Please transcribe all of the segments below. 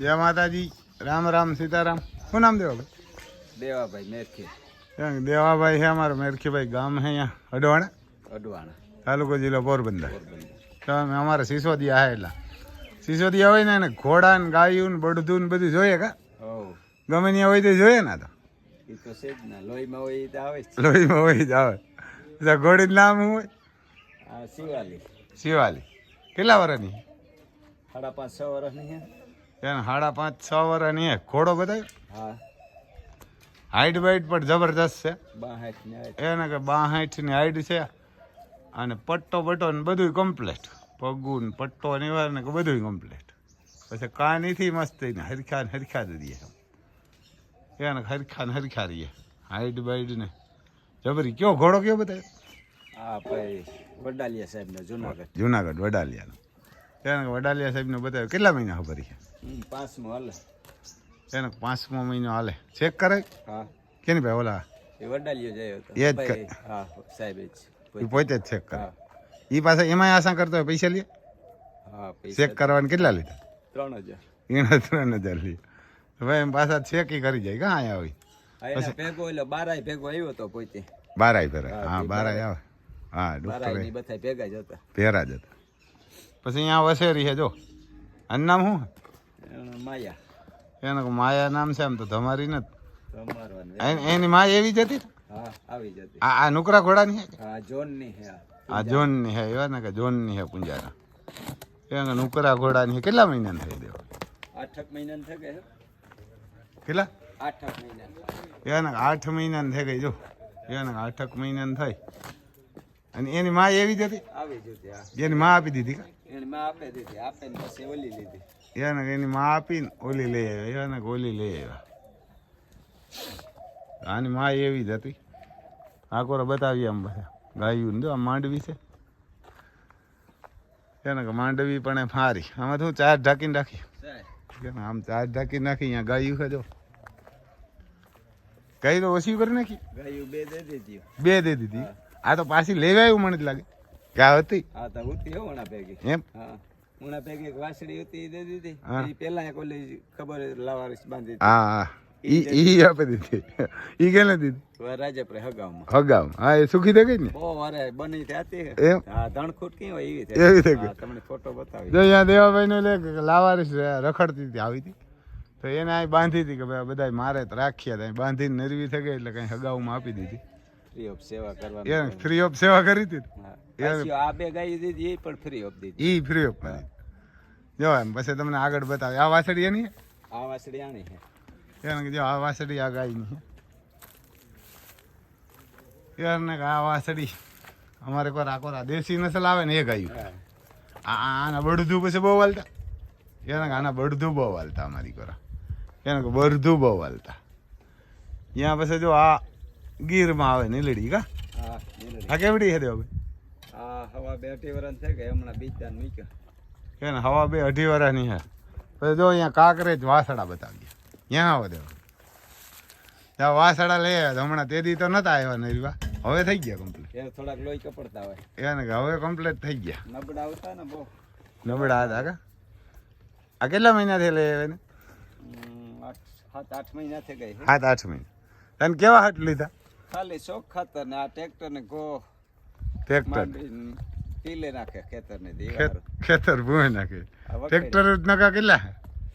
જય માતાજી. રામ રામ સીતારામ. શું નામ દેવાભાઈ? દેવાભાઈ મેરખી. દેવાભાઈ છે અમારો મેરખીભાઈ ગામ છે અહીંયા અડવાણા? અડવાણા. તાલુકો જિલ્લો પોરબંદર. તમે અમારે સિસોદિયા છે એટલા. સિસોદિયા હોય ને એને ઘોડા ને ગાયું ને બળદું ને બધું જોઈએ કા? હો ગમે ત્યાં હોય તો જોઈએ ને તો. લોહીમાં હોય જ લોહીમાં હોય જ આવે. ઘોડીનું નામ શું હોય? શિવાલી. શિવાલી. કેટલા વર્ષની સાડા પાંચ છ વર્ષની એને સાડા પાંચ છ વર્ષની ઘોડો બતાવ્યો હા. હાઈટ બાઈટ પણ જબરદસ્ત છે. બાહાઠ ને એને કે બાહાઠની હાઈટ છે અને પટ્ટો બટ્ટો ને બધું કમ્પ્લેટ પગું ને પટ્ટો ને એવા ને કે બધું કમ્પ્લેટ પછી કાનીથી મસ્ત ને હરખા ને હરખા રહીએ એને હરખા ને હરખા રહીએ. હાઈટ બાઈટ ને. જબરી કયો ઘોડો કયો બતાવ્યો હા ભાઈ વડાલિયા સાહેબ ને જુનાગઢ. જુનાગઢ વડાલિયાનો. એને વડાલિયા વડાલિયા સાહેબને બતાવ્યો કેટલા મહિના ખબર છે? પાંચમું હાલે. એને પાંચમો મહિનો હાલે. ચેક કરે? હા. કેની ભાઈ ઓલા? એ વડાલિયો જાય હતો એ જ હા સાહેબ એ પોતે જ ચેક કરે. એ પાસે એમાંય આશા કરતો હોય પૈસા લે? હા ચેક કરવાને કેટલા લીધા? ત્રણ હજાર. એને ત્રણ હજાર લે. ભાઈ એમ પાછા ચેક એ કરી જાય. કાં અહીંયા એના ભેગો એટલે બારાય ભેગો આવ્યો હતો પોતે. બારાય ભરે હા, બારાય આવે. હા ડોક્ટર બધા ભેગા જ હતા. ભેરા જ હતા. પછી અહીંયા વસેરી છે જો. આનું નામ શું? માયા. એને માયા નામ છે આમ તો તમારી રમાડવાનું એની માય એવી જ હતી? હા આવી જતી આ આ નુકરા ઘોડાની હે હા જોનની હે આ. જોનની હે એવા ને કે જોનની હે પુંજારા એને નુકરા ઘોડાની કેટલા મહિનાની થઈ દેવા? આઠક મહિના થઈ ગયા કેટલા? આઠક મહિના એને આઠ મહિનાની થઈ ગઈ જો. એને આઠક મહિનાની થઈ અને એની માં એવી જ હતી? આવી જતી હા. એની માં આપી દીધી કા? એની માં આપે દીધી આપે ને પછી ઓલી લીધી. એને એની માં આપીને ઓલી લઈ આવ્યા એને ઓલી લઈ આવ્યા. આની માં એવી જ હતી. આ કોરો બતાવી આમ બધા. ગાયું ને જો આ માંડવી છે. એને કે માંડવી પણ હારી. આમાં શું ચાર ઢાંકીને રાખી. આમ ચાર ઢાંકીને નાખી અહીંયા ગાયું છે જો. ગાય તો ઓછી કરી નાખી. ગાયું બે દે દીધી. બે દે દીધી. આ તો પાછી લેવાયું મને જ લાગે. કે આ હતી. હા તો ઉતી હો ભેગી. એમ? હા. ઉણા ભેગી એક વાસડી હતી દે દીધી. એ પેલા એક ઓલી ખબર લાવારીસ બાંધી હા હા. ઈ ઈ આપી દીધી. ઈ કેને દીધી? હતી હગાવમાં. હગામ હા એ સુખી થઈ ગઈ ને? બહુ વારે બની એમ? હા ધણખૂટ કેવી હોય એવી એવી થઈ થઈ ગઈ. તમને ફોટો બતાવી. જો અહીંયા દેવાભાઈ નો લે લાવારીસ રખડતી હતી આવી હતી. તો એને અહીં બાંધી હતી કે ભાઈ બધા મારે તો રાખ્યા હતા. બાંધીને નરવી થઈ ગઈ એટલે કઈ હગાવમાં આપી દીધી. ફ્રી ઓફ સેવા એને ફ્રી ઓફ સેવા કરી હતી. હા. એ- પાછી આ બે ગાયું દીધી એ પણ ફ્રી ઓફ દીધી. ઈ ફ્રી ઓફ કરી જો એમ પછી તમને આગળ બતાવે. આ વાસળી એની? આ વાસળી આણી છે. એને જો આ વાસળી આ ગાયની છે. એને આ વાસળી અમારે કોરા કોરા દેશી નસલ આવે ને એ ગાયું. આના બળધું પછી બહુ હાલતા. એને આના બળધું બહુ હાલતા અમારી કોરા. એને કે બળધું બહુ હાલતા. ત્યાં પછી જો આ ગીરમાં આવે નીલડી કા? હા. આ કેવડી છે દેવ આ હવા બે અઢી વર્ષ થઈ ગયા હમણાં બીજા મૂક્યા ને હવા બે અઢી વર્ષની હે પછી જો અહીંયા કાંકરેજ વાસડા બતાવી ત્યાં આવો દેવ ત્યાં વાસડા લઈ આવ્યા હમણાં તે દી તો નતા આવ્યા નરીવા. હવે થઈ ગયા કમ્પ્લીટ એ થોડાક લોહી કપડતા હોય. એને કે હવે કમ્પ્લીટ થઈ ગયા. નબળા આવતા ને બહુ. નબળા હતા કા? આ કેટલા મહિનાથી લઈ આવ્યા ને સાત આઠ મહિના થઈ ગઈ છે. સાત આઠ મહિના. તને કેવા હાટ લીધા? ખાલી શોખ ખાતર ને આ ટ્રેક્ટર ને ગો ટ્રેક્ટર. પીલે નાખે ખેતર ને દીવાર ખેતર ભૂએ નાખે. ટ્રેક્ટર નકા કેટલા?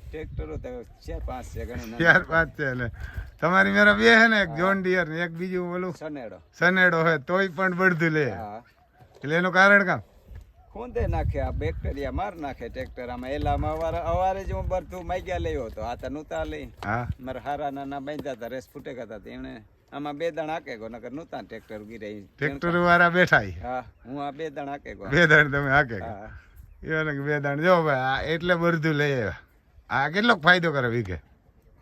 ટ્રેક્ટરો તો ચાર પાંચ છે ઘણું. ચાર પાંચ છે એટલે તમારી મેરા બે છે ને એક જોન ડિયર ને એક બીજું બોલું. સનેડો સનેડો હોય તોય પણ બળધું લે. હા. એટલે એનું કારણ કામ? ખૂંદે નાખે આ બેક્ટેરિયા માર નાખે ટ્રેક્ટર. આમાં એલામાં અવારે અવારે જ હું બધું માગ્યા લઈ હતો આ તો નૂતા લઈ. હા. મારા હારા નાના બાંધ્યા હતા રેસ ફૂટે હતા એમણે આમાં બે દણ હાકે ગો નકર નતા ટ્રેક્ટર ગીરાઈ ટ્રેક્ટર વાળા બેઠા. હા હું આ બે દણ હાકે ગો. બે દણ તમે હાકે હા. એને બે દણ જો ભાઈ એટલે બધું લઈ આવ્યા. આ કેટલોક ફાયદો કરે વીઘે?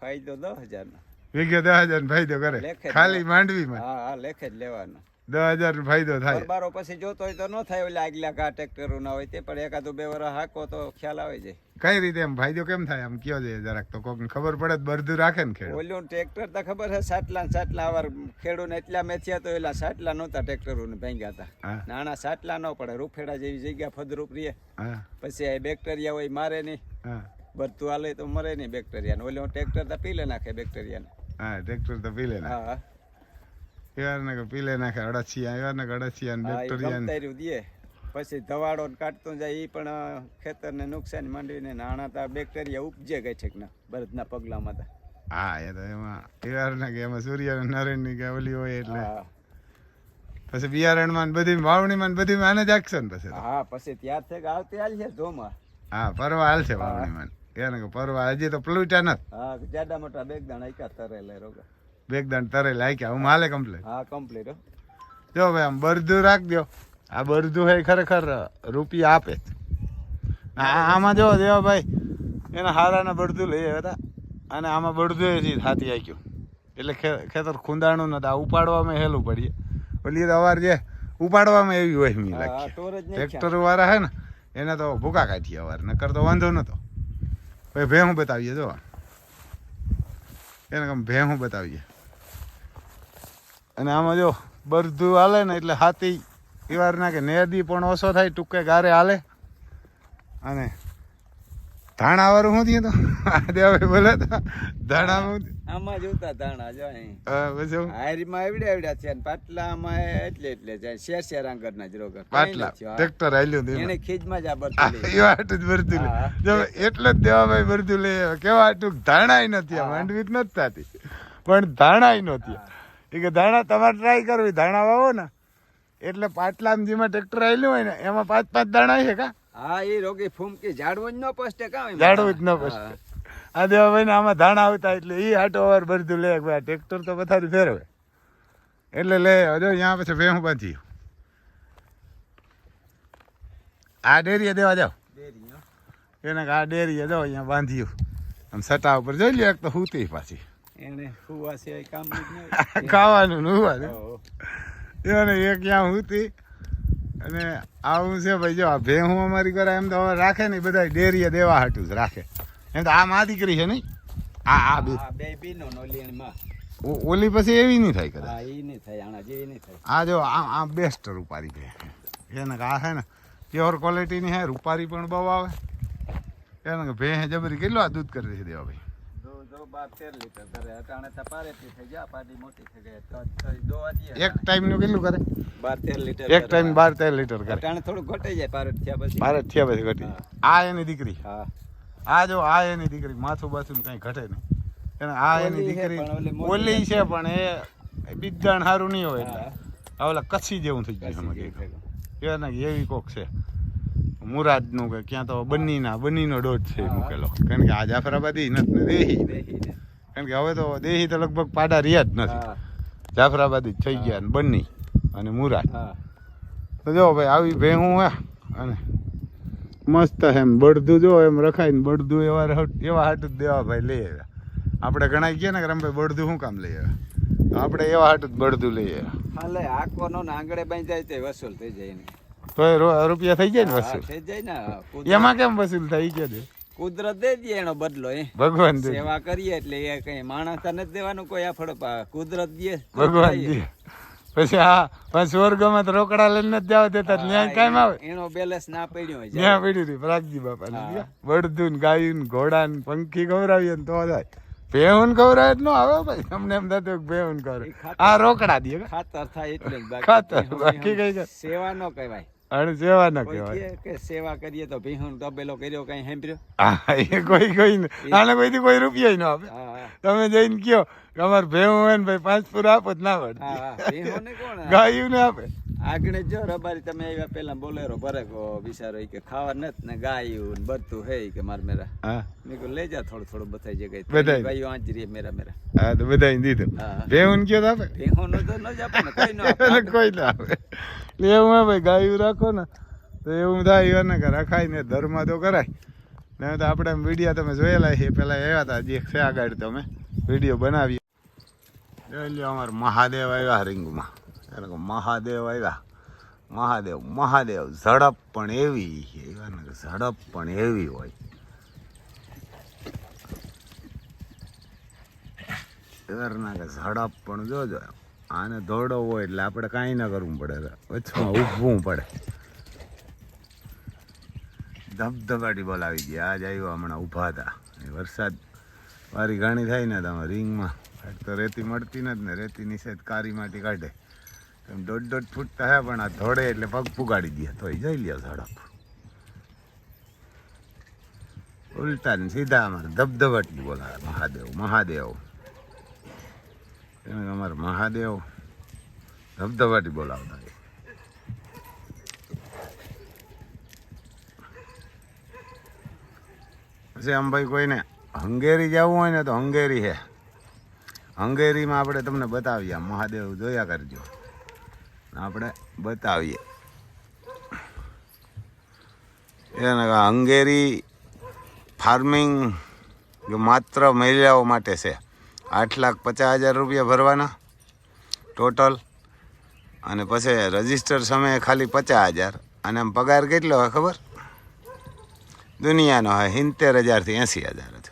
ફાયદો દસ હજાર નો વીઘે દસ હજાર ફાયદો કરે. ખાલી માંડવીમાં. હા હા લેખે જ લેવાનો. દસ હજાર ફાયદો થાય. બારો પછી જોતો હોય તો ન થાય ઓલા આગલા કા ટ્રેક્ટરો ના હોય તે પણ એકાદું બે વર હાકો તો ખ્યાલ આવે છે. કઈ રીતે એમ? ફાયદો કેમ થાય? આમ કયો છે જરાક તો કોક ખબર પડે બરધું રાખે ને ખેડૂત. ઓલું ટ્રેક્ટર તો ખબર છે સાટલા ને સાટલા વાર ખેડૂને એટલા મેથ્યા તો એલા સાટલા નહોતા ટ્રેક્ટરો ને ભાંગ્યા હતા. નાના સાટલા ન પડે રૂફેડા જેવી જગ્યા ફદરૂપ રહીએ પછી આ બેક્ટેરિયા હોય મારે નહીં. બરતું હાલે તો મરે નહીં બેક્ટેરિયા ને. ઓલું ટ્રેક્ટર તો પીલે નાખે બેક્ટેરિયા હા ટ્રેક્ટર તો પીલે ના કે પીલે નાખે અડસિયા એવાર ને કે અડસિયા ને બેક્ટેરિયા ને. પછી ધવાડો ને કાઢતો જાય એ પણ ખેતરને નુકસાન માંડીને નાણા તા બેક્ટેરિયા ઉપજે ગઈ છે ના બરદના પગલામાં તા. હા એ તો એમાં એવાર કે એમાં સૂર્ય નારાયણની કે ઓલી હોય એટલે. પછી બિયારણમાં માં બધી વાવણીમાં ને બધી આને જ આખશે ને પછી હા પછી ત્યાં છે કે આવતી હાલ છે ધોમાં. હા પરવા હાલશે વાવણીમાં એને કે પરવા હજી તો પ્લુટા નથી. હા જાડા મોટા બેગ દાણા એકા તરેલા રોગા. બેગદાન તરે લાગ્યા હું માલે કમ્પ્લેટ હા કમ્પ્લીટ જો ભાઈ આમ બરદું રાખજો આ બરધું હે ખરેખર રૂપિયા આપે આમાં જો દેવાભાઈ એના હારાના બળદું લઈ આવ્યા હતા અને આમાં બળદું એ હાથી આક્યું એટલે ખેતર ખૂંદાણું આ ઉપાડવામાં હેલું પડીએ. ઓલી તો અવાર જે ઉપાડવામાં એવી હોય મી લાગી ટ્રેક્ટર વાળા હે ને એને તો ભૂકા કાઢીએ અવાર નકર તો વાંધો નતો. ભાઈ ભેહું બતાવીએ જો એને કમ ભેહું બતાવીએ. અને આમાં જો બરધું હાલે ને એટલે હાથી એવાર ના કે નેદી પણ ઓછો થાય ટૂંકે ગારે હાલે. અને ધાણા વાળું શું થયું તો? દેવાભાઈ બોલે તો ધાણા આમાં જોતા ધાણા જો અહીં. પછી હારીમાં આવડે આવડ્યા છે પાટલામાં એટલે એટલે જાય શેર શેર આંગરના જ રોગ. પાટલા ટ્રેક્ટર હાલ્યું હતું એને ખીજમાં જ આ આ બરતું લે. એવા હાટું જ ભરતું લે. જો એટલે જ દેવાભાઈ ભરતું લે. કેવા આટું ધાણાય નથી આ માંડવી જ નથી થતી. પણ ધાણાય નહોતી એ કે ધાણા તમારે ટ્રાય કરવી ધાણા વાવો ને. એટલે પાટલામાં જેમાં ટ્રેક્ટર આવેલું હોય ને એમાં પાંચ પાંચ દાણા છે કા? હા એ રોગી ફૂમકી ઝાડવું જ ન પસ્તે કા ઝાડવું જ ન હા. પસ્તે આ દેવાભાઈ ને આમાં ધાણા આવતા એટલે એ હાટો વાર ભરતું લે ભાઈ ટ્રેક્ટર તો પથારી ફેરવે. એટલે લે હજો અહીંયા પછી ભેહું બાંધી આ ડેરીએ દેવા જાઓ. એને આ ડેરીએ જાઓ અહીંયા બાંધ્યું આમ સટા ઉપર જોઈ લે એક તો હુતી પાછી. એને ફુવા સિવાય કામ ખાવાનું નું એને એક ત્યાં હુતી? અને આવું છે ભાઈ જો આ ભેહું અમારી ઘરે એમ તો હવે રાખે નહીં બધા ડેરીએ દેવા હાટું જ રાખે. એમ તો આ માં દીકરી છે નહીં? આ આ બે. બે બીનો ને ઓલી માં. ઓલી પછી એવી નહીં થાય કરે હા એ નહીં થાય આણા જેવી નહીં થાય. આ જો આ આ બેસ્ટ રૂપારી છે. એને કે આ છે ને પ્યોર ક્વોલિટીની હે રૂપારી પણ બહુ આવે. એને કે ભે જબરી કેટલું આ દૂધ કરી છે દેવા ભાઈ? બાર લીટર કરે અટાણે તો થઈ ગયા પાડી મોટી થઈ ગઈ તો તો દો વાજીએ એક ટાઈમનું કેટલું કરે? બાર તેર લીટર એક ટાઈમ બાર તેર લીટર કરે અટાણે થોડું ઘટાઈ જાય પારેટ થયા પછી. મારે થયા પછી ઘટી હા. આ એની દીકરી. હા. આ જો આ એની દીકરી માથું બાથું કઈ ઘટે નહીં. આ એની દીકરી પણ ઓલી છે પણ એ બિદાણ સારું નહીં હોય એટલે. ઓલા કચ્છી જેવું થઈ ગયું એવી કોક છે. મુરાદનું કે ક્યાં તો બન્નીના બન્નીનો ડોઝ છે હા. મૂકેલો. કારણ કે આ જાફરાબાદી નથી ને દેહી કારણ કે હવે તો દેહી તો લગભગ પાડા રહ્યા જ નથી. જાફરાબાદી થઈ ગયા ને બન્ની અને મુરાદ. તો જો ભાઈ આવી ભેહું હે અને મસ્ત એમ બળદું જો એમ રખાય ને બળદું એવા એવા હાટું જ દેવા ભાઈ લઈ આવ્યા. આપણે ઘણા ગયા ને કે રમભાઈ બળદું શું કામ લઈ આવ્યા? તો આપણે એવા હાટ જ બળદું લઈ આવ્યા. હાલે આંખોનો ને આંગળે બાંધી જાય તે વસૂલ થઈ જાય ને તો એ રૂપિયા થઈ જાય ને વસૂલ. થઈ જાય ને એમાં કેમ વસૂલ થાય ગયો કે દે કુદરત દે દે એનો બદલો એ ભગવાન દે. સેવા કરીએ એટલે એ કઈ માણસ નથી દેવાનું કોઈ આ પા- કુદરત દે ભગવાન દે. પછી હા પણ સ્વર્ગમાં તો રોકડા લઈને જ જાવ દેતા ન્યાય કાયમ આવે. એનો બેલેન્સ ના પડ્યો હોય ન્યાય પડ્યું રહી પ્રાગજી બાપા. બળદું ને ગાયું ને ઘોડા ને પંખી ને તો થાય. ભેહુન જ ન આવે ભાઈ. અમને એમ થતું કે ભેહુન કરે આ રોકડા દે ખાતર થાય એટલે ખાતર, બાકી કઈ સેવા નો કહેવાય. અને સેવા ના કહેવાય. કે સેવા કરીએ તો ભીહું તબેલો કર્યો કઈ હેમ્પ્યો હા એ કોઈ કોઈ આને કોઈ કોઈ રૂપિયા ન આપે. તમે જઈને કયો કે ભેવું ભેહું હોય ને ભાઈ પાંચ પૂરા આપો જ ના કોણ ગાયું ને આપે. આગળ જો રબારી તમે આવ્યા પેલા બોલેરો ભરે કો બિચારો ઈ કે ખાવા નથી ને ગાયું ને બધું હે કે માર મેરા. હા. મેં કહ્યું લઈ જા થોડું થોડું બતાઈ જગ્યાએ બધાય. ગાયો આંચ રહી મેરા મેરા. હા તો બધાય દીધું. ભેવું ભેહું કયો આપે આપે. નો તો ન જ આપે કોઈ ન કોઈ ના આવે એટલે એવું ભાઈ, ગાયું રાખો ને, તો એવું થાય એને કે રખાય ને ધર્મ તો કરાય. ને તો આપણે વીડિયો તમે જોયેલા છે, પેલા આવ્યા હતા, જે છે આગળ તમે, વીડિયો બનાવીએ. લ્યો અમારે મહાદેવ આવ્યા રિંગમાં. એટલે કે મહાદેવ આવ્યા. મહાદેવ મહાદેવ, ઝડપ પણ એવી એવા કે ઝડપ પણ એવી હોય. ઝડપ પણ જોજો આને દોડો હોય એટલે આપણે કાંઈ ના કરવું પડે વચમાં ઉભવું પડે. ધબધબાટી બોલાવી ગયા. આજ આવ્યો હમણાં ઊભા હતા. વરસાદ વારી ઘાણી થાય ને તમે રિંગમાં. તો રેતી મળતી નથી ને, રેતી નિષેધ કારી માટી કાઢે. એમ દોઢ દોઢ ફૂટ થયા પણ આ ધોડે એટલે પગ પુગાડી દે. તોય જઈ લ્યો ઝડપ. ઉલટા ને સીધા અમારે ધબધબાટી બોલાવે મહાદેવ મહાદેવ. એને અમારે મહાદેવ ધબધબાટી બોલાવતા. પછી આમ ભાઈ કોઈને હંગેરી જવું હોય ને તો હંગેરી હે. હંગેરીમાં આપણે તમને બતાવીએ મહાદેવ જોયા કરજો. આપણે બતાવીએ. એને હંગેરી ફાર્મિંગ માત્ર મહિલાઓ માટે છે. આઠ લાખ પચાસ હજાર રૂપિયા ભરવાના ટોટલ. અને પછી રજિસ્ટર સમયે ખાલી પચાસ હજાર. અને આમ પગાર કેટલો હોય ખબર? દુનિયાનો હોય સિત્તેર હજારથી એંસી હજાર હતો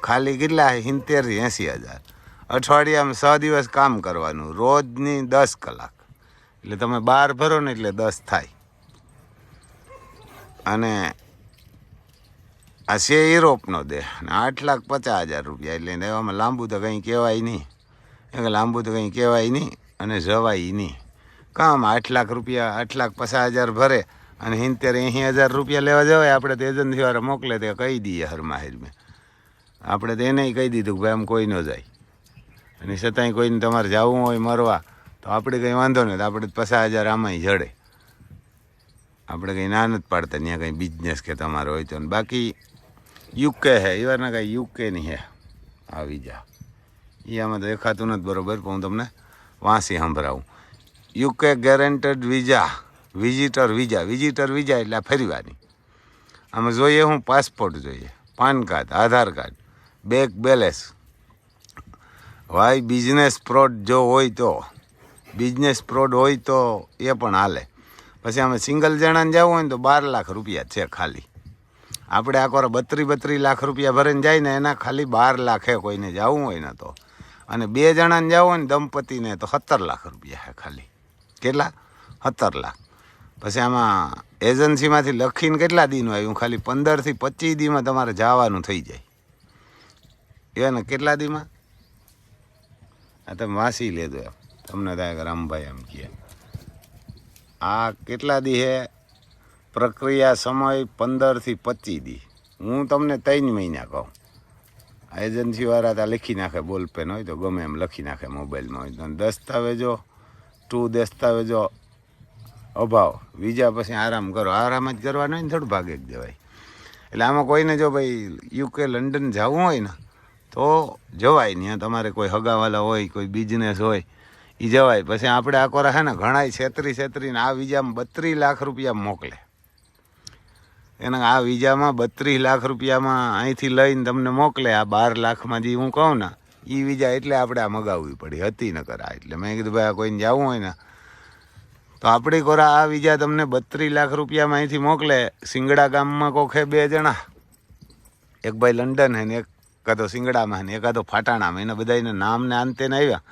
ખાલી કેટલા હોય? સિત્તેરથી એંસી હજાર. અઠવાડિયામાં છ દિવસ કામ કરવાનું, રોજની દસ કલાક. એટલે તમે બાર ભરો ને એટલે દસ થાય. અને આ છે યુરોપનો દેહ અને આઠ લાખ પચાસ હજાર રૂપિયા એટલે એવામાં લાંબુ તો કંઈ કહેવાય નહીં. એ લાંબુ તો કંઈ કહેવાય નહીં અને જવાય નહીં. કામ આઠ લાખ રૂપિયા, આઠ લાખ પચાસ હજાર ભરે અને હિંતેર એંસી હજાર રૂપિયા લેવા જવાય. આપણે તો એજન્સીવાળા મોકલે તે કહી દઈએ હરમાહિર મેં. આપણે તો એને કહી દીધું કે ભાઈ આમ કોઈ ન જાય. અને છતાંય કોઈને તમારે જવું હોય મરવા તો આપણે કંઈ વાંધો નહીં, તો આપણે પચાસ હજાર આમાંય જડે. આપણે કંઈ ના નથી પાડતા, ત્યાં કંઈ બિઝનેસ કે તમારો હોય તો. બાકી યુકે હે એવાના કાંઈ યુકેની હે. આ જા. એ આમાં તો દેખાતું નથી બરોબર, પણ હું તમને વાંસી સંભળાવું. UK guaranteed visa, visitor visa visitor visa એટલે ફેરવાની. આમાં જોઈએ હું પાસપોર્ટ જોઈએ, PAN card, Aadhaar card, bank balance. ભાઈ, બિઝનેસ ફ્રોડ જો હોય તો, બિઝનેસ ફ્રોડ હોય તો એ પણ હાલે. પછી અમે સિંગલ જણાને જવું હોય ને તો બાર લાખ રૂપિયા છે ખાલી. આપણે આખો બત્રી બત્રી લાખ રૂપિયા ભરીને જાય ને એના ખાલી બાર લાખ કોઈને જવું હોય ને તો. અને બે જણાને જવું હોય ને દંપતીને તો સત્તર લાખ રૂપિયા હે ખાલી. કેટલા? સત્તર લાખ. પછી આમાં એજન્સીમાંથી લખીને કેટલા દીનું આવ્યું? ખાલી પંદરથી પચીસ દીમાં તમારે જવાનું થઈ જાય. એને કેટલા દીમાં? આ તમે વાંચી લેજો એમ. તમને થાય રામભાઈ એમ કહે. આ કેટલા દી હે? પ્રક્રિયા સમય પંદરથી પચીસ દી. હું તમને ત્રણ મહિના કહું. એજન્સીવાળા ત્યાં લખી નાખે બોલપેન હોય તો ગમે એમ લખી નાખે મોબાઈલમાં હોય તો. દસ્તાવેજો ટુ દસ્તાવેજો, અભાવ. બીજા પછી આરામ કરો. આરામ જ કરવાનો હોય ને થોડું ભાગે જ દેવાય. એટલે આમાં કોઈને જો ભાઈ યુકે લંડન જવું હોય ને, તો જવાય નહીં. તમારે કોઈ હગાવાલા હોય, કોઈ બિઝનેસ હોય એ જવાય. પછી આપણે આ કોરા હે ને, ઘણાય છેતરી છેતરીને આ વિઝામાં બત્રીસ લાખ રૂપિયા મોકલે. એના આ વિઝામાં બત્રીસ લાખ રૂપિયામાં અહીંથી લઈને તમને મોકલે, આ બાર લાખમાં જે હું કહું ને એ વિઝા એટલે આપણે આ મગાવવી પડી, હતી ન કરા એટલે. મેં કીધું, ભાઈ, આ કોઈને જવું હોય ને? તો આપણી કોરા આ વિઝા તમને બત્રીસ લાખ રૂપિયામાં અહીંથી મોકલે, સિંગડા ગામમાં કોખે બે જણા. એક ભાઈ લંડન હે ને એક કાં સિંગડામાં હે ને એકાદો ફાટાણામાં, એના બધાને નામ ને અંતે આવ્યા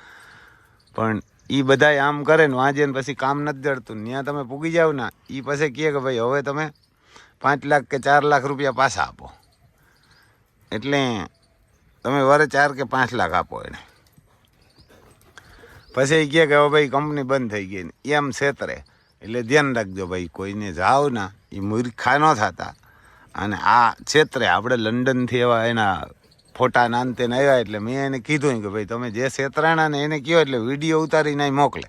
પણ એ બધાય આમ કરે ને વાંચે ને પછી કામ નથી જડતું. ત્યાં તમે પૂગી જાવ ને એ પછી કહે કે, ભાઈ, હવે તમે પાંચ લાખ કે ચાર લાખ રૂપિયા પાછા આપો. એટલે તમે વરે ચાર કે પાંચ લાખ આપો એને. પછી એ કહે કે હવે ભાઈ કંપની બંધ થઈ ગઈ ને. એમ છેતરે. એટલે ધ્યાન રાખજો ભાઈ, કોઈને જાઓ ના. એ મૂર્ખા ન થતા. અને આ ક્ષેત્રે આપણે લંડનથી એવા એના ફોટા નાનતે આવ્યા એટલે મેં એને કીધું કે ભાઈ, તમે જે છેતરાણા ને એને કહો એટલે વીડિયો ઉતારીને મોકલે.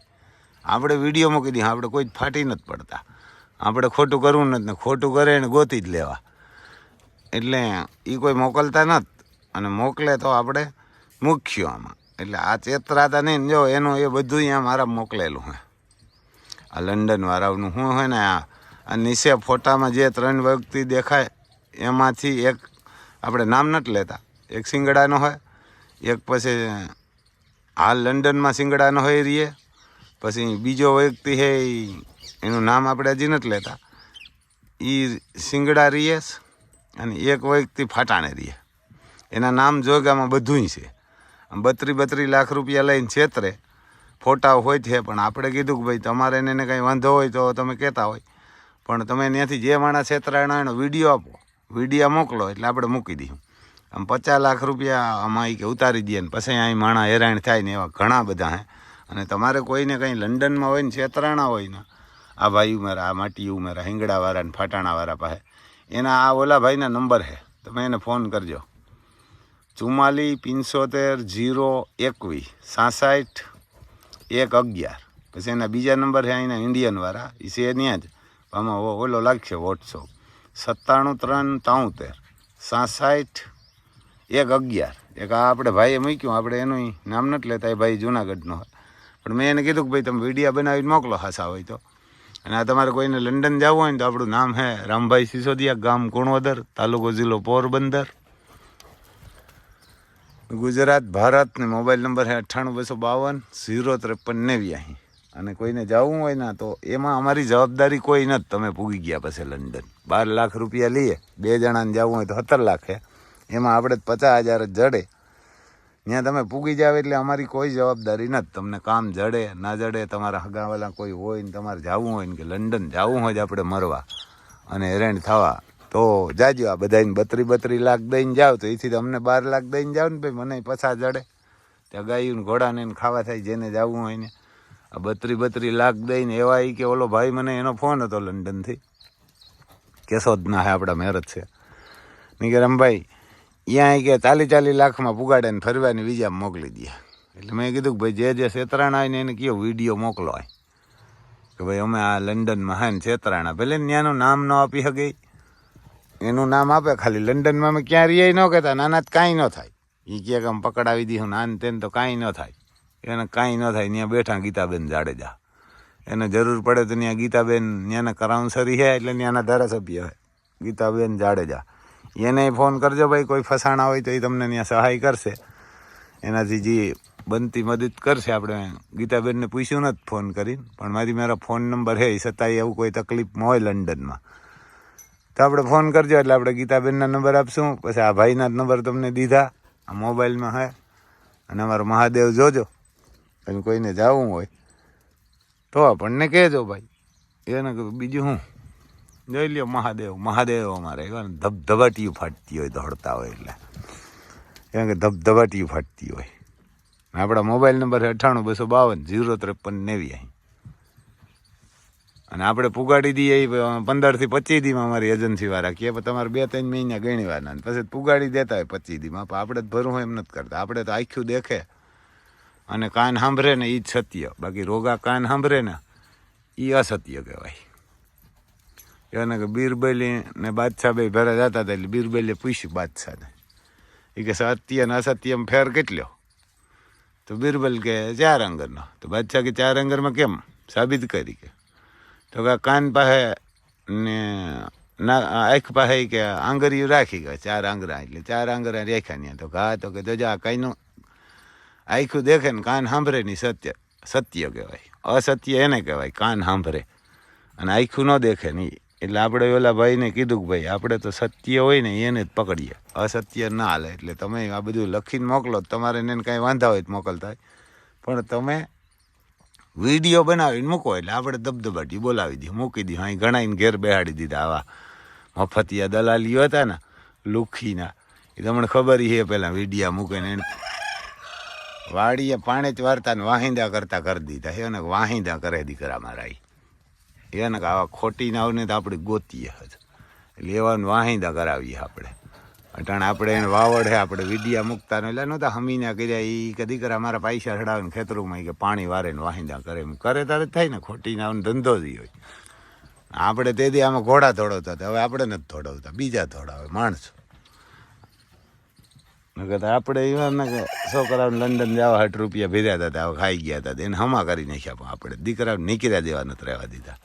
આપણે વીડિયો મૂકી દઈએ. આપણે કોઈ જ ફાટી નથી પડતા. આપણે ખોટું કરવું નથી ને ખોટું કરે એને ગોતી જ લેવા. એટલે એ કોઈ મોકલતા નથી અને મોકલે તો આપણે મૂક્યું આમાં. એટલે આ ચેતરાતા નહીં જો એનું એ બધું અહીંયા મારા મોકલેલું હે. આ લંડન વાળાનું શું હોય ને આ નીચે ફોટામાં જે ત્રણ વ્યક્તિ દેખાય, એમાંથી એક આપણે નામ નથી લેતા. એક સિંગડાનો હોય, એક પછી હાલ લંડનમાં સિંગડાનો હોય એ રહીએ પછી બીજો વ્યક્તિ છે ઈ એનું નામ આપણે હજી નથી લેતા. એ સિંગડા રહીએ અને એક વ્યક્તિ ફાટાણે રહીએ એના નામ જોગામાં બધુંય છે. બત્રી બત્રી લાખ રૂપિયા લઈને છેતરે. ફોટા હોય છે, પણ આપણે કીધું કે ભાઈ તમારે એને કંઈ વાંધો હોય તો તમે કહેતા હોય. પણ તમે ત્યાંથી જે માણસ છેતરાણા એનો વીડિયો આપો. વીડિયો મોકલો એટલે આપણે મૂકી દઈશું આમ પચાસ લાખ રૂપિયા આમાં એ કે ઉતારી દઈએ ને પછી અહીં માણા હેરાણ થાય ને એવા ઘણા બધા હે. અને તમારે કોઈને કંઈ લંડનમાં હોય ને છેતરાણા હોય ને આ ભાઈ ઉમેરા આ માટી ઉમેરા હિંગડાવાળા અને ફાટાણાવાળા પાસે. એના આ ઓલા ભાઈના નંબર છે. તમે એને ફોન કરજો. ચુમ્માલી પંચોતેર જીરો એકવીસ, સાસઠ, એક અગિયાર. પછી એના બીજા નંબર છે અહીંના ઇન્ડિયનવાળા. એ છે ત્યાં જ. આમાં ઓલો લાગશે વોટ્સઅપ. સત્તાણું, ત્રણ ત્રાઉતેર સાસઠ, એક અગિયાર. એક આ આપણે ભાઈએ મૂક્યું. આપણે એનું નામ નથી લેતા. એ ભાઈ જુનાગઢનો પણ મેં એને કીધું કે ભાઈ તમે વિડીયા બનાવીને મોકલો હાસા હોય તો. અને આ તમારે કોઈને લંડન જવું હોય ને તો આપણું નામ હે રામભાઈ સિસોદિયા ગામ કુણવદર, તાલુકો જિલ્લો પોરબંદર. ગુજરાત, ભારત ને મોબાઈલ નંબર છે અઠ્ઠાણું, બસો બાવન, ઝીરો ત્રેપન, નેવ્યાસી. અને કોઈને જવું હોય ને તો એમાં અમારી જવાબદારી કોઈ નથી. તમે પૂગી ગયા પછી લંડન. બાર લાખ રૂપિયા લઈએ. બે જણાને જવું હોય તો સત્તર લાખ છે એમાં આપણે પચાસ હજાર જ જડે. ત્યાં તમે પૂગી જાવ એટલે અમારી કોઈ જવાબદારી નથી. તમને કામ જડે, ના જડે, તમારા હગાવાલા કોઈ હોય ને તમારે જવું હોય ને કે લંડન જવું હોય જ આપણે મરવા. અને હેરાન થવા. તો જાજો આ બધાને બત્રી બત્રી લાખ દઈને જાઓ તો એથી અમને બાર લાખ દઈને જાઓ ને ભાઈ, મને પછા જડે. ત્યાં ગાયું ને ઘોડાને એને ખાવા થાય જેને જવું હોય ને. આ બત્રી બત્રી લાખ દઈને એવા એ કે, ઓલો ભાઈ મને એનો ફોન હતો લંડનથી. કેશોદના હે આપણા મેરજ છે. ની અહીંયા કે ચાલી ચાલી લાખમાં પુગાડે ને ફરવાની બીજા મોકલી દે એટલે મેં કીધું કે ભાઈ જે જે છેતરાણા હોય ને એને કયો વીડિયો મોકલો હોય. કે ભાઈ અમે આ લંડનમાં હા ને છેતરાણા. ભલે ત્યાંનું નામ ન આપી શકે એનું નામ આપે ખાલી. લંડનમાં અમે ક્યાં રહીએ ન કહેતા. નાના જ કાંઈ ન થાય. એ કહે કે અમે પકડાવી દીધું નાન તેને તો કાંઈ ન થાય. એને કાંઈ ન થાય. ત્યાં બેઠા ગીતાબેન જાડેજા. એને જરૂર પડે તો ત્યાં ગીતાબેન ત્યાંના કરાઉન્સરી છે એટલે ત્યાંના ધારાસભ્ય હોય ગીતાબેન જાડેજા. એને ફોન કરજો ભાઈ, કોઈ ફસાણા હોય તો એ તમને ત્યાં સહાય કરશે. એનાથી જે બનતી મદદ કરશે આપણે. ગીતાબેનને પૂછ્યું નથી ફોન કરીને, પણ મારી મારા ફોન નંબર એ છતાંય એવું કોઈ તકલીફમાં હોય લંડનમાં. તો આપણે ફોન કરજો, એટલે આપણે ગીતાબેનના નંબર આપશું. પછી આ ભાઈના જ નંબર તમને દીધા. આ મોબાઈલમાં હે. અને અમારો મહાદેવ જોજો. તમે કોઈને જવું હોય તો આપણને કહેજો ભાઈ. એને બીજું હું જોઈ લ્યો મહાદેવ મહાદેવ અમારે. ધબધબાટી ફાટતી હોય દોડતા હોય એટલે. કારણ કે ધબધબાટીયું ફાટતી હોય. આપણા મોબાઈલ નંબર અઠાણું બસો બાવન, ઝીરો ત્રેપન અહીં. અને આપણે પુગાડી દઈએ પંદરથી પચીસ દીમાં અમારી એજન્સીવાળા કે તમારે બે ત્રણ મહિના ગણી વારના પછી પુગાડી દેતા હોય પચીસ દીમાં. પણ આપણે જ ભરવું એમ નથી કરતા. આપણે તો આખું દેખે. અને કાન સાંભળે ને એ જ સત્ય. બાકી રોગા કાન સાંભળે ને એ અસત્ય કહેવાય. એને કે બીરબલી ને બાદશાહ ભાઈ ભેરા જતા હતા એટલે બીરબલીએ પૂછ્યું બાદશાહને એ કે સત્ય ને અસત્યમ ફેર કેટલો તો બીરબલ કે ચાર અંગરનો તો બાદશાહ કે ચાર અંગરમાં કેમ સાબિત કરી કે તો કે કાન પાસે ને ના આંખ પાસે કે આંગળીઓ રાખી ગયા ચાર આંગરા એટલે ચાર આંગરા રેખા નહીં તો ઘા તો કે જો આ કાંઈનું આખું દેખે ને કાન સાંભળે નહીં સત્ય સત્ય કહેવાય અસત્ય એને કહેવાય કાન સાંભળે અને આખું ન દેખે નહીં એટલે આપણે ઓલા ભાઈને કીધું કે ભાઈ, આપણે તો સત્ય હોય ને એને જ પકડીએ. અસત્ય ના હાલે. એટલે તમે આ બધું લખીને મોકલો. તમારે એને કાંઈ વાંધા હોય તો મોકલતા પણ તમે વીડિયો બનાવીને મૂકો. એટલે આપણે દબદબાટી બોલાવી દીધી મૂકી દીધું અહીં ઘણાઈને ઘેર બેહાડી દીધા આવા મફતિયા દલાલીઓ હતા ને, લુખીના. એ તમને ખબર છે પહેલાં વિડીયા મૂકીને વાડીએ પાણી જ વારતા ને વાહિંદા કરતા કરી દીધા. એને વાહિંદા કરે દીકરા મારા. એને કે આવા ખોટી ના આવને તો આપણે ગોતીએ લેવાનું વાહિંદા કરાવીએ આપણે. અટાણ આપણે એને વાવડે, આપણે વિડિયા મૂકતા ને એટલે નહોતા હમીના કર્યા એ કે દીકરા મારા પૈસા ચડાવીને ખેતરોમાં કે પાણી વારે ને વાહિંદા કરે એમ. કરે તારે થાય ને, ખોટી ના ધંધો જ હોય. આપણે તે દી આમાં ઘોડા ધોડવતા હતા, હવે આપણે નથી ધોડવતા બીજા ધોડાવે માણસો. નકર આપણે એવા કે છોકરાઓને લંડન જવા હાટ રૂપિયા ભેર્યા હતા હવે ખાઈ ગયા હતા એને હમા કરી નાખ્યા પણ આપણે. દીકરાઓને નીકળ્યા દેવા નથી રહેવા દીધા.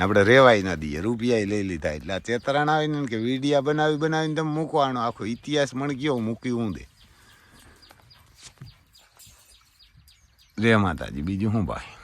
આપણે રેવાય ના દઈએ. રૂપિયા લઈ લીધા. એટલે આ ચેતરાણ આવીને કે વિડીયા બનાવી બનાવીને તમે મૂકવાનો. આખો ઇતિહાસ મણ ગયો, મૂકી હું રે માતાજી. બીજું શું ભાઈ?